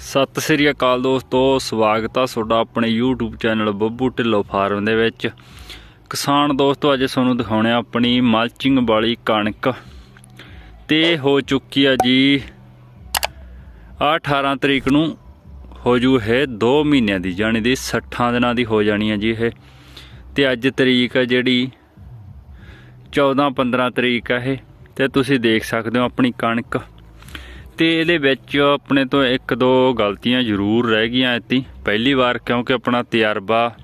ਸਤਿ ਸ੍ਰੀ ਅਕਾਲ ਦੋਸਤੋ, ਸਵਾਗਤ ਆ ਤੁਹਾਡਾ ਆਪਣੇ YouTube channel Babbu Dhillon farm ਦੇ ਵਿੱਚ। ਕਿਸਾਨ ਦੋਸਤੋ, ਅੱਜ ਤੁਹਾਨੂੰ ਦਿਖਾਉਣੇ ਆ ਆਪਣੀ ਮਲਚਿੰਗ ਵਾਲੀ ਕਣਕ। ਤੇ ਹੋ ਚੁੱਕੀ ਆ ਜੀ ਆ 18 ਤਰੀਕ ਨੂੰ ਹੋ ਜੂ ਇਹ 2 ਮਹੀਨਿਆਂ ਦੀ ਜਾਣੀ ਦੀ 60 ਦਿਨਾਂ ਦੀ ਹੋ ਜਾਣੀ ਆ ਜੀ ਇਹ। ਤੇ ਅੱਜ ਤਰੀਕ ਆ ਜਿਹੜੀ 14 15 ਤਰੀਕ ਆ ਇਹ। ਤੇ ਤੁਸੀਂ ਦੇਖ ਸਕਦੇ ਹੋ ਆਪਣੀ ਕਣਕ। ਤੇ ਇਹਦੇ ਵਿੱਚ ਆਪਣੇ ਤੋਂ ਇੱਕ ਦੋ ਗਲਤੀਆਂ ਜ਼ਰੂਰ ਰਹਿ ਗਈਆਂ ਐਤੀ ਪਹਿਲੀ ਵਾਰ ਕਿਉਂਕਿ ਆਪਣਾ ਤਜਰਬਾ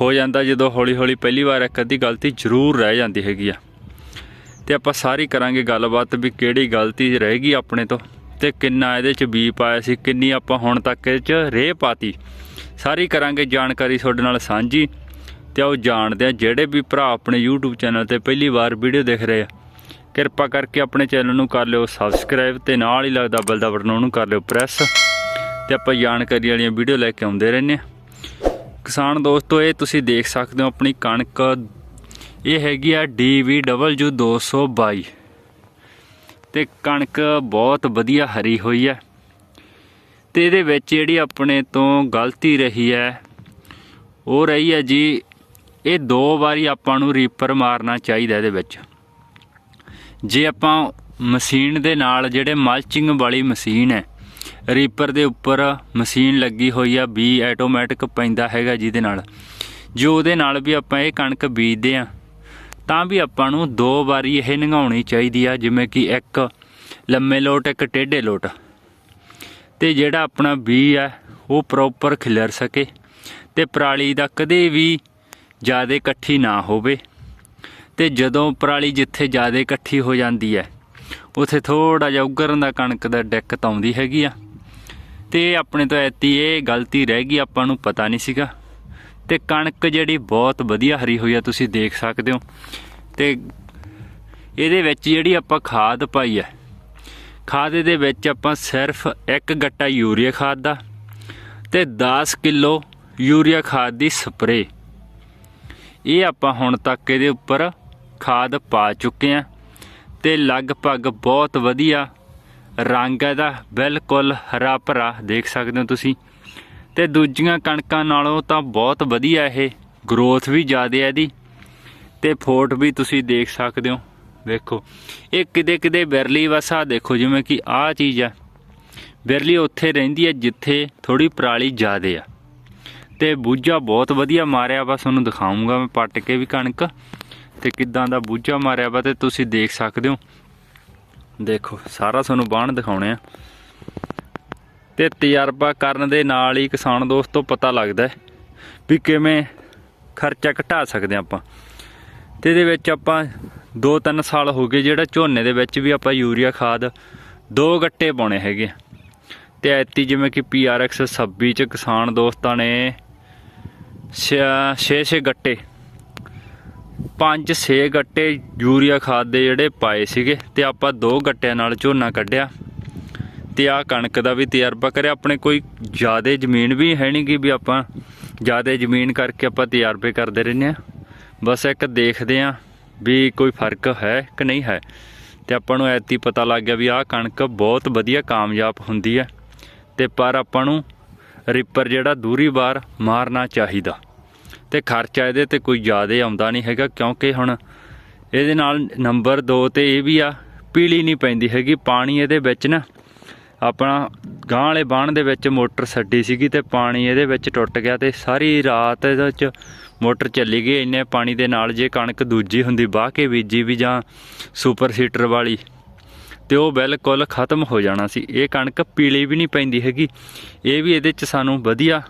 ਹੋ ਜਾਂਦਾ ਜਦੋਂ ਹੌਲੀ ਹੌਲੀ ਪਹਿਲੀ ਵਾਰ ਇੱਕ ਅੱਧੀ ਗਲਤੀ ਜ਼ਰੂਰ ਰਹਿ ਜਾਂਦੀ ਹੈਗੀ ਆ। ਤੇ ਆਪਾਂ ਸਾਰੀ ਕਰਾਂਗੇ ਗੱਲਬਾਤ ਵੀ ਕਿਹੜੀ ਗਲਤੀ ਰਹਿ ਗਈ ਆਪਣੇ ਤੋਂ ਤੇ ਕਿੰਨਾ ਇਹਦੇ ਚ ਬੀ ਪਾਇਆ ਸੀ, ਕਿੰਨੀ ਆਪਾਂ ਹੁਣ ਤੱਕ ਇਹਦੇ ਚ ਰੇਹ ਪਾਤੀ। ਸਾਰੀ ਕਰਾਂਗੇ ਜਾਣਕਾਰੀ ਤੁਹਾਡੇ ਨਾਲ ਸਾਂਝੀ। ਤੇ ਆਓ ਜਾਣਦੇ ਆ ਜਿਹੜੇ ਵੀ ਭਰਾ ਆਪਣੇ YouTube ਚੈਨਲ ਤੇ ਪਹਿਲੀ ਵਾਰ ਵੀਡੀਓ ਦੇਖ ਰਹੇ ਆ। ਕਿਰਪਾ ਕਰਕੇ ਆਪਣੇ ਚੈਨਲ ਨੂੰ ਕਰ ਲਿਓ ਸਬਸਕ੍ਰਾਈਬ ਤੇ ਨਾਲ ਹੀ ਲੱਗਦਾ ਬੈਲ ਦਾ ਬਟਨ ਉਹਨੂੰ ਕਰ ਲਿਓ ਪ੍ਰੈਸ। ਤੇ ਆਪਾਂ ਜਾਣਕਾਰੀ ਵਾਲੀਆਂ ਵੀਡੀਓ ਲੈ ਕੇ ਆਉਂਦੇ ਰਹਿੰਦੇ ਆ ਕਿਸਾਨ ਦੋਸਤੋ, ਇਹ ਤੁਸੀਂ ਦੇਖ ਸਕਦੇ ਹੋ ਆਪਣੀ ਕਣਕ। ਇਹ ਹੈਗੀ ਆ DVW 222 ਤੇ ਕਣਕ ਬਹੁਤ ਵਧੀਆ ਹਰੀ ਹੋਈ ਹੈ ਤੇ ਇਹਦੇ ਵਿੱਚ ਜਿਹੜੀ ਆਪਣੇ ਤੋਂ ਗਲਤੀ ਰਹੀ ਹੈ, ਉਹ ਰਹੀ ਹੈ ਜੀ, ਇਹ ਦੋ ਵਾਰੀ ਆਪਾਂ ਨੂੰ ਰੀਪਰ ਮਾਰਨਾ ਚਾਹੀਦਾ ਇਹਦੇ ਵਿੱਚ। ਜੇ ਆਪਾਂ ਮਸ਼ੀਨ ਦੇ ਨਾਲ ਜਿਹੜੇ ਮਲਚਿੰਗ ਵਾਲੀ ਮਸ਼ੀਨ ਹੈ, ਰੀਪਰ ਦੇ ਉੱਪਰ ਮਸ਼ੀਨ ਲੱਗੀ ਹੋਈ ਆ, ਬੀ ਆਟੋਮੈਟਿਕ ਪੈਂਦਾ ਹੈਗਾ ਜਿਹਦੇ ਨਾਲ। ਜੋ ਉਹਦੇ ਨਾਲ ਵੀ ਆਪਾਂ ਇਹ ਕਣਕ ਬੀਜਦੇ ਆ ਤਾਂ ਵੀ ਆਪਾਂ ਨੂੰ ਦੋ ਵਾਰੀ ਇਹ ਨੰਗਾਉਣੀ ਚਾਹੀਦੀ ਆ, ਜਿਵੇਂ ਕਿ ਇੱਕ ਲੰਮੇ ਲੋਟ, ਇੱਕ ਟੇਢੇ ਲੋਟ। ਤੇ ਜਿਹੜਾ ਆਪਣਾ ਬੀ ਆ, ਉਹ ਪ੍ਰੋਪਰ ਖਿਲਰ ਸਕੇ ਤੇ ਪਰਾਲੀ ਦਾ ਕਦੇ ਵੀ ਜ਼ਿਆਦਾ ਇਕੱਠੀ ਨਾ ਹੋਵੇ। ਤੇ ਜਦੋਂ ਪਰਾਲੀ ਜਿੱਥੇ ਜ਼ਿਆਦਾ ਇਕੱਠੀ ਹੋ ਜਾਂਦੀ ਹੈ, ਉਥੇ ਥੋੜਾ ਜਿਹਾ ਉਗਰਨ ਦਾ ਕਣਕ ਦਾ ਦਿੱਕਤ ਆਉਂਦੀ ਹੈਗੀ ਆ। ਤੇ ਆਪਣੇ ਤੋਂ ਐਤੀ ਇਹ ਗਲਤੀ ਰਹਿ ਗਈ, ਆਪਾਂ ਨੂੰ ਪਤਾ ਨਹੀਂ ਸੀਗਾ। ਤੇ ਕਣਕ ਜਿਹੜੀ ਬਹੁਤ ਵਧੀਆ ਹਰੀ ਹੋਈ ਆ, ਤੁਸੀਂ ਦੇਖ ਸਕਦੇ ਹੋ। ਤੇ ਇਹਦੇ ਵਿੱਚ ਜਿਹੜੀ ਆਪਾਂ ਖਾਦ ਪਾਈ ਹੈ ਖਾਦ ਦੇ ਵਿੱਚ ਆਪਾਂ ਸਿਰਫ ਇੱਕ ਗੱਟਾ ਯੂਰੀਆ ਖਾਦ ਦਾ ਤੇ 10 ਕਿਲੋ ਯੂਰੀਆ ਖਾਦ ਦੀ ਸਪਰੇ ਇਹ ਆਪਾਂ ਹੁਣ ਤੱਕ ਇਹਦੇ ਉੱਪਰ ਖਾਦ ਪਾ ਚੁੱਕੇ ਆ ਤੇ ਲਗਭਗ ਬਹੁਤ ਵਧੀਆ ਰੰਗ ਇਹਦਾ। ਬਿਲਕੁਲ ਹਰਾ ਭਰਾ ਦੇਖ ਸਕਦੇ ਹੋ ਤੁਸੀਂ। ਤੇ ਦੂਜੀਆਂ ਕਣਕਾਂ ਨਾਲੋਂ ਤਾਂ ਬਹੁਤ ਵਧੀਆ ਇਹ ਗਰੋਥ ਵੀ ਜ਼ਿਆਦਾ ਹੈ ਇਹਦੀ। ਤੇ ਫੋਟ ਵੀ ਤੁਸੀਂ ਦੇਖ ਸਕਦੇ ਹੋ। ਵੇਖੋ ਇਹ ਕਿਤੇ ਕਿਤੇ ਬਿਰਲੀ ਵਸਾ ਦੇਖੋ, ਜਿਵੇਂ ਕਿ ਆਹ ਚੀਜ਼ ਆ ਬਿਰਲੀ ਉੱਥੇ ਰਹਿੰਦੀ ਹੈ ਜਿੱਥੇ ਥੋੜੀ ਪਰਾਲੀ ਜ਼ਿਆਦੇ ਆ। ਤੇ ਬੂਝਾ ਬਹੁਤ ਵਧੀਆ ਮਾਰਿਆ ਵਾ, ਤੁਹਾਨੂੰ ਦਿਖਾਉਂਗਾ ਮੈਂ ਪੱਟ ਕੇ ਵੀ ਕਣਕ। ਤੇ ਕਿੱਦਾਂ ਦਾ ਬੂਝਾ ਮਾਰਿਆ ਵਾ ਤੇ ਤੁਸੀਂ ਦੇਖ ਸਕਦੇ ਹੋ। ਦੇਖੋ, ਸਾਰਾ ਤੁਹਾਨੂੰ ਬਾਣ ਦਿਖਾਉਣੇ ਆ। ਤੇ ਤਜਰਬਾ ਕਰਨ ਦੇ ਨਾਲ ਹੀ ਕਿਸਾਨ ਦੋਸਤੋ ਪਤਾ ਲੱਗਦਾ ਵੀ ਕਿਵੇਂ ਖਰਚਾ ਘਟਾ ਸਕਦੇ ਆਪਾਂ। ਤੇ ਇਹਦੇ ਵਿੱਚ ਆਪਾਂ 2-3 ਸਾਲ ਹੋ ਗਏ ਜਿਹੜਾ ਝੋਨੇ ਦੇ ਵਿੱਚ ਵੀ ਆਪਾਂ ਯੂਰੀਆ ਖਾਦ ਦੋ ਗੱਟੇ ਪਾਉਣੇ ਹੈਗੇ ਤੇ ਐਤੀ ਜਿਵੇਂ ਕਿ PRX 26 ਚ ਕਿਸਾਨ ਦੋਸਤਾਂ ਨੇ 6-6 ਗੱਟੇ 5-6 ਗੱਟੇ ਯੂਰੀਆ ਖਾਦ ਦੇ ਜਿਹੜੇ ਪਾਏ ਸੀਗੇ ਤੇ ਆਪਾਂ ਦੋ ਗੱਟਿਆਂ ਨਾਲ ਝੋਨਾ ਕੱਢਿਆ। ਤੇ ਆ ਕਣਕ ਦਾ ਵੀ ਤਜਰਬਾ ਕਰਿਆ। ਆਪਣੇ ਕੋਈ ਜ਼ਿਆਦਾ ਜ਼ਮੀਨ ਵੀ ਹੈ ਨਹੀਂ ਕਿ ਵੀ ਆਪਾਂ ਜ਼ਿਆਦਾ ਜ਼ਮੀਨ ਕਰਕੇ ਆਪਾਂ ਤਜਰਬੇ ਕਰਦੇ ਰਹਿੰਦੇ ਆ ਬਸ ਇੱਕ ਦੇਖਦੇ ਆ ਵੀ ਕੋਈ ਫ਼ਰਕ ਹੈ ਕਿ ਨਹੀਂ ਹੈ। ਤੇ ਆਪਾਂ ਨੂੰ ਐਤੀ ਪਤਾ ਲੱਗ ਗਿਆ ਵੀ ਆਹ ਕਣਕ ਬਹੁਤ ਵਧੀਆ ਕਾਮਯਾਬ ਹੁੰਦੀ ਹੈ। ਤੇ ਪਰ ਆਪਾਂ ਨੂੰ ਰਿਪਰ ਜਿਹੜਾ ਦੂਰੀ ਬਾਰ ਮਾਰਨਾ ਚਾਹੀਦਾ। ਤੇ ਖਰਚਾ ਇਹਦੇ ਤੇ ਕੋਈ ਜ਼ਿਆਦਾ ਆਉਂਦਾ ਨਹੀਂ ਹੈਗਾ, ਕਿਉਂਕਿ ਹੁਣ ਇਹਦੇ ਨਾਲ ਨੰਬਰ 2 ਤੇ ਇਹ ਵੀ ਆ, ਪੀਲੀ ਨਹੀਂ ਪੈਂਦੀ ਹੈਗੀ, ਪਾਣੀ ਇਹਦੇ ਵਿੱਚ ਨਾ, ਆਪਣਾ ਗਾਂ ਵਾਲੇ ਬਾਣ ਦੇ ਵਿੱਚ ਮੋਟਰ ਛੱਡੀ ਸੀਗੀ ਤੇ ਪਾਣੀ ਇਹਦੇ ਵਿੱਚ ਟੁੱਟ ਗਿਆ ਤੇ ਸਾਰੀ ਰਾਤ ਇਹਦੇ ਵਿੱਚ ਮੋਟਰ ਚੱਲੀ ਗਈ, ਇੰਨੇ ਪਾਣੀ ਦੇ ਨਾਲ ਜੇ ਕਣਕ ਦੂਜੀ ਹੁੰਦੀ ਬਾਹ ਕੇ ਬੀਜੀ ਵੀ ਜਾਂ ਸੁਪਰ ਸੀਟਰ ਵਾਲੀ, ਤੇ ਉਹ ਬਿਲਕੁਲ ਖਤਮ ਹੋ ਜਾਣਾ ਸੀ। ਇਹ ਕਣਕ ਪੀਲੀ ਵੀ ਨਹੀਂ ਪੈਂਦੀ ਹੈਗੀ, ਇਹ ਵੀ ਇਹਦੇ ਚ ਸਾਨੂੰ ਵਧੀਆ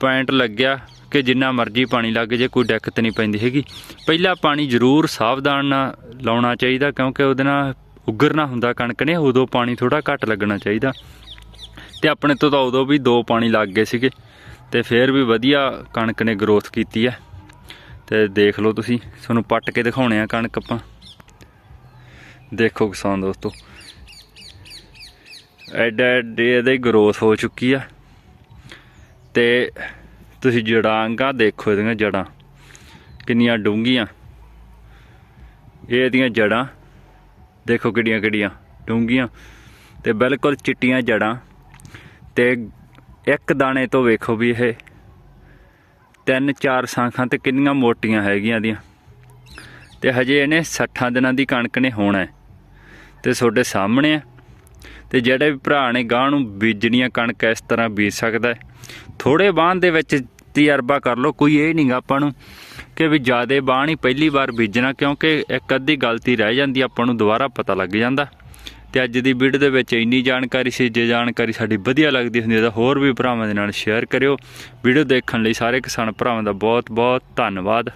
ਪੁਆਇੰਟ ਲੱਗਿਆ। ਕਿ ਜਿੰਨਾ ਮਰਜ਼ੀ ਪਾਣੀ ਲੱਗ ਜੇ, ਕੋਈ ਦਿੱਕਤ ਨਹੀਂ ਪੈਂਦੀ ਹੈਗੀ। ਪਹਿਲਾ ਪਾਣੀ ਜ਼ਰੂਰ ਸਾਵਧਾਨ ਨਾਲ ਲਾਉਣਾ ਚਾਹੀਦਾ, ਕਿਉਂਕਿ ਉਹਦੇ ਨਾਲ ਉਗਰਨਾ ਹੁੰਦਾ ਕਣਕ ਨੇ, ਉਦੋਂ ਪਾਣੀ ਥੋੜਾ ਘੱਟ ਲੱਗਣਾ ਚਾਹੀਦਾ। ਤੇ ਆਪਣੇ ਤੋਂ ਤਾਂ ਉਦੋਂ ਵੀ ਦੋ ਪਾਣੀ ਲੱਗ ਗਏ ਸੀਗੇ, ਤੇ ਫਿਰ ਵੀ ਵਧੀਆ ਕਣਕ ਨੇ ਗਰੋਥ ਕੀਤੀ ਹੈ। ਤੇ ਦੇਖ ਲਓ ਤੁਸੀਂ, ਤੁਹਾਨੂੰ ਪੱਟ ਕੇ ਦਿਖਾਉਣੇ ਆ ਕਣਕ ਆਪਾਂ। ਦੇਖੋ ਕਿਸਾਨ ਦੋਸਤੋ ਐਡਾ ਐਡੇ ਇਹਦੀ ਗਰੋਥ ਹੋ ਚੁੱਕੀ ਆ। ਤੇ ਤੁਸੀਂ ਜੜਾਂਗਾ ਦੇਖੋ ਇਹਦੀਆਂ ਜੜਾਂ, ਕਿੰਨੀਆਂ ਡੂੰਘੀਆਂ। ਇਹ ਇਹਦੀਆਂ ਜੜਾਂ, ਦੇਖੋ ਕਿੱਡੀਆਂ ਕਿੱਡੀਆਂ ਡੂੰਘੀਆਂ ਤੇ ਬਿਲਕੁਲ ਚਿੱਟੀਆਂ ਜੜਾਂ। ਤੇ ਇੱਕ ਦਾਣੇ ਤੋਂ ਵੇਖੋ ਵੀ ਇਹ ਤਿੰਨ ਚਾਰ ਸਾਂਖਾਂ ਤੇ ਕਿੰਨੀਆਂ ਮੋਟੀਆਂ ਹੈਗੀਆਂ ਦੀਆਂ ਤੇ ਹਜੇ ਇਹਨੇ 60 ਦਿਨਾਂ ਦੀ ਕਣਕ ਨੇ ਹੋਣਾ ਹੈ। ਤੇ ਤੁਹਾਡੇ ਸਾਹਮਣੇ ਆ। ਤੇ ਜਿਹੜੇ ਵੀ ਭਰਾ ਨੇ ਗਾਂ ਨੂੰ ਬੀਜਣੀਆਂ ਕਣਕ ਇਸ ਤਰ੍ਹਾਂ ਬੀਜ ਸਕਦਾ ਹੈ। ਥੋੜੇ ਬਾਣ ਦੇ ਵਿੱਚ ਤਜਰਬਾ ਕਰ ਲਓ, ਕੋਈ ਇਹ ਨਹੀਂਗਾ ਆਪਾਂ ਨੂੰ ਕਿ ਵੀ ਜਿਆਦੇ ਬਾਣ ਹੀ ਪਹਿਲੀ ਵਾਰ ਬੀਜਣਾ, ਕਿਉਂਕਿ ਇੱਕ ਅੱਧੀ ਗਲਤੀ ਰਹਿ ਜਾਂਦੀ ਆਪਾਂ ਨੂੰ ਦੁਬਾਰਾ ਪਤਾ ਲੱਗ ਜਾਂਦਾ। ਤੇ ਅੱਜ ਦੀ ਵੀਡੀਓ ਦੇ ਵਿੱਚ ਇੰਨੀ ਜਾਣਕਾਰੀ ਸੀ, ਜੇ ਜਾਣਕਾਰੀ ਸਾਡੀ ਵਧੀਆ ਲੱਗਦੀ ਹੁੰਦੀ ਹੈ ਤਾਂ ਹੋਰ ਵੀ ਭਰਾਵਾਂ ਦੇ ਨਾਲ ਸ਼ੇਅਰ ਕਰਿਓ। ਵੀਡੀਓ ਦੇਖਣ ਲਈ ਸਾਰੇ ਕਿਸਾਨ ਭਰਾਵਾਂ ਦਾ ਬਹੁਤ ਬਹੁਤ ਧੰਨਵਾਦ।